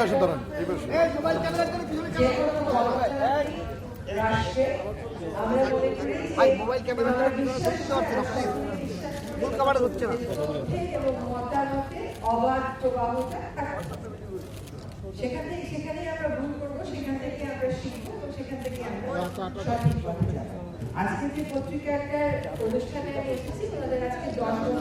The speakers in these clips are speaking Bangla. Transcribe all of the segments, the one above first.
পাশে দাঁড়ান এই পাশে। ভাই, মোবাইল ক্যামেরা মূল হচ্ছে না। সেখান থেকে সেখানেই আমরা ভুল করব সেখান থেকে আমরা শিখব সেখান থেকে আমরা সঠিক আজকে যে পত্রিকাটার অনুষ্ঠানে আমি এসেছি ওনাদের আজকে দশ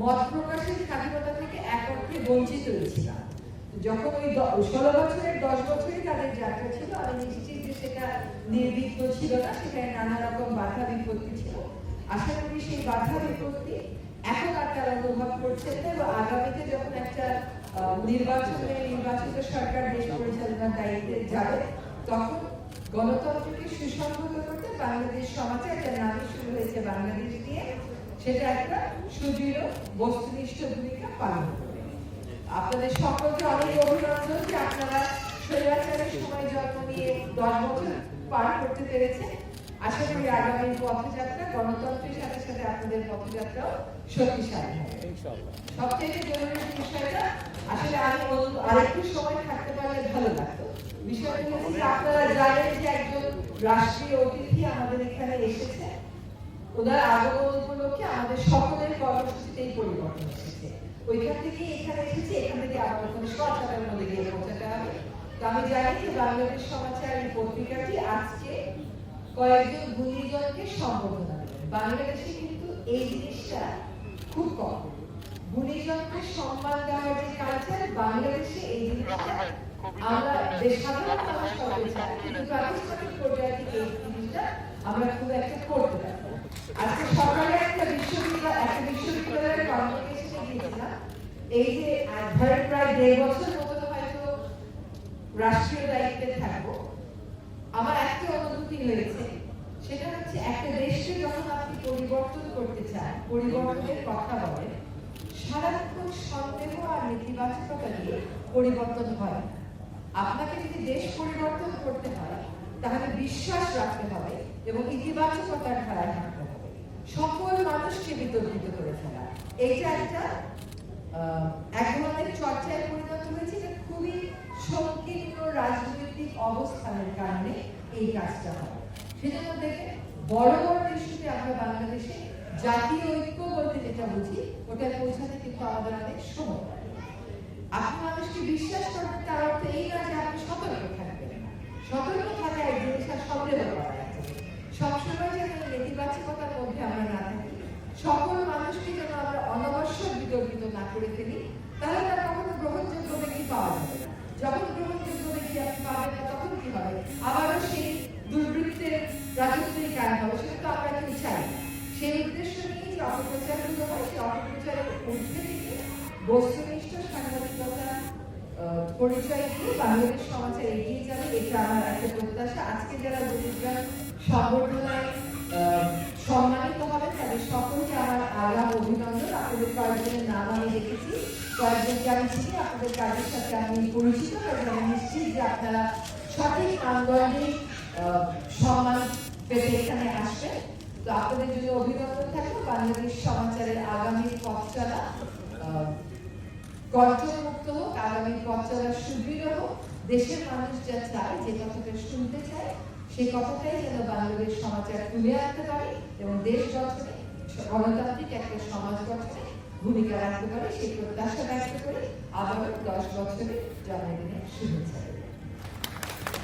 মত প্রকাশের স্বাধীনতা থেকে এক অর্থে বঞ্চিত হয়েছিলাম। যখন ওই ষোলো বছরের দশ বছরই তাদের যাত্রা ছিল, আমি নিশ্চিত যে সেটা নির্বিঘ্ন ছিল না, সেখানে নানা রকম বাধা বিপত্তি ছিল। আশা করি সেই বাধা বিপত্তি এখন আর তারা করছেন না এবং আগামীতে যখন একটা নির্বাচনে নির্বাচিত সরকার দেশ পরিচালনার দায়িত্বে যাবে, তখন গণতন্ত্রকে সুসংহত করতে বাংলাদেশ সমাজে একটা নামই শুরু হয়েছে বাংলাদেশ দিয়ে সেটা একটা সুদৃঢ়, বস্তুনিষ্ঠ ভূমিকা পালন করবে আপনাদের সকলকে অনেক অভিনন্দন যে আপনারা স্বৈরাচারের সময় জন্ম নিয়ে দশ বছর পার করতে পেরেছে আশা করি আগামী পথযাত্রা, গণতন্ত্রের সাথে সাথে আপনাদের পথযাত্রাও শক্তিশালী সবথেকে জরুরি বিষয়টা, আসলে আমি আরেকটু সময় থাকতে পারলে ভালো লাগতো। বিষয়টা হচ্ছে আপনারা জানেন যে একজন রাষ্ট্রীয় অতিথি আমাদের এখানে এসেছে ওনার আগমন উপলক্ষে আমাদের সকলের কর্মসূচিতেই পরিবর্তন এসেছে। ওইখান থেকে এখানে এসেছে, এখান থেকে আবার ওখানে সরকারের মধ্যে গিয়ে পৌঁছাতে হবে। তো আমি জানি যে বাংলাদেশ সমাচার এই পত্রিকাটি আজকে কয়েকজন গুণীজনকে সম্বোধনা বাংলাদেশে কিন্তু এই জিনিসটা খুব কম। গুণীজনকে সম্মান দেওয়ার যে কালচার বাংলাদেশে এই জিনিসটা আমরা এই জিনিসটা আমরা খুব একটা করতে পারি। আজকে সকালে একটা বিশ্ববিদ্যালয় একটা বিশ্ববিদ্যালয়ের কনভোকেশনে গিয়েছিলাম এই যে ধরেন প্রায় দেড় বছর মতো হয়তো রাষ্ট্রীয় দায়িত্বে থাকব। আমার একটা অনুভূতি হয়েছে, সেটা হচ্ছে একটা দেশকে যখন আপনি পরিবর্তন করতে চান, পরিবর্তনের কথা বলেন, সারাক্ষণ সন্দেহ আর নেতিবাচকতা দিয়ে পরিবর্তন হয়। আপনাকে যদি দেশ পরিবর্তন করতে হয়, তাহলে বিশ্বাস রাখতে হবে এবং ইতিবাচকতার ধারায় হবে সকল মানুষকে বিতর্কিত করে ফেলা। এইটা একটা এক ধরনের চর্চায় পরিণত হয়েছে এটা খুবই সংকীর্ণ রাজনৈতিক অবস্থানের কারণে এই কাজটা হয়। সেজন্য দেখে বড় বড় ইস্যুতে আমরা বাংলাদেশে জাতীয় ঐক্য বলতে যেটা বুঝি, ওটা পৌঁছাতে কিন্তু আমাদের অনেক সময় আপনি মানুষকে বিশ্বাস করবেন তার অর্থ এই না যে আপনি সতর্ক থাকবেন না সতর্ক থাকা এক জিনিস আর সন্দেহ করা এক জিনিস। সবসময় যেন এই নেতিবাচকতার মধ্যে আমরা না থাকি সকল মানুষকে যেন আমরা অনাবশ্যক না করে ফেলি, তাহলে তার কখনো গ্রহণযোগ্য ব্যক্তি পাওয়া যাবে যখন গ্রহণযোগ্য ব্যক্তি আপনি পাবেন তখন কি হবে? আবারও সেই দুর্বৃত্তের রাজত্বই কায়ম হবে, সেটা তো আমরা কেউ চাই সেই উদ্দেশ্য নিয়ে যে অপপ্রচারগুলো হয়, সেই অপপ্রচারের ঊর্ধ্বে থেকে বস্তুনিষ্ঠ সাংবাদিকতা পরিচয় দিয়ে বাংলাদেশ সমাজে এগিয়ে যাবে, এটা আমার একটা প্রত্যাশা। আজকে যারা দরিদ্রার সংবর্ধনায় আহ, সম্মানিত হবে তাদের সকলকে আমার আগাম অভিনন্দন আপনাদের কয়েকজনের নাম আমি দেখেছি কয়েকজনকে আমি চিনি আপনাদের কাজের সাথে। আমি পরিচিত এবং নিশ্চিত যে আপনারা সঠিক আহ, সম্মান পেতে এখানে আসবেন। তো আপনাদের জন্য অভিনন্দন থাকবে বাংলাদেশ সমাচারের আগামী পথ চলা গর্জনমুক্ত হোক আগামী পথ চলা সুদৃঢ় হোক দেশের মানুষ যা চায় যে কথাটা শুনতে চায় সেই কথাটাই যেন বাংলাদেশ সমাচার তুলে আনতে পারে এবং দেশ গঠনে গণতান্ত্রিক একটা সমাজ গঠনে ভূমিকা রাখতে পারে সেই প্রত্যাশা ব্যক্ত করে আবারও দশ বছরের জন্মদিনের শুভেচ্ছা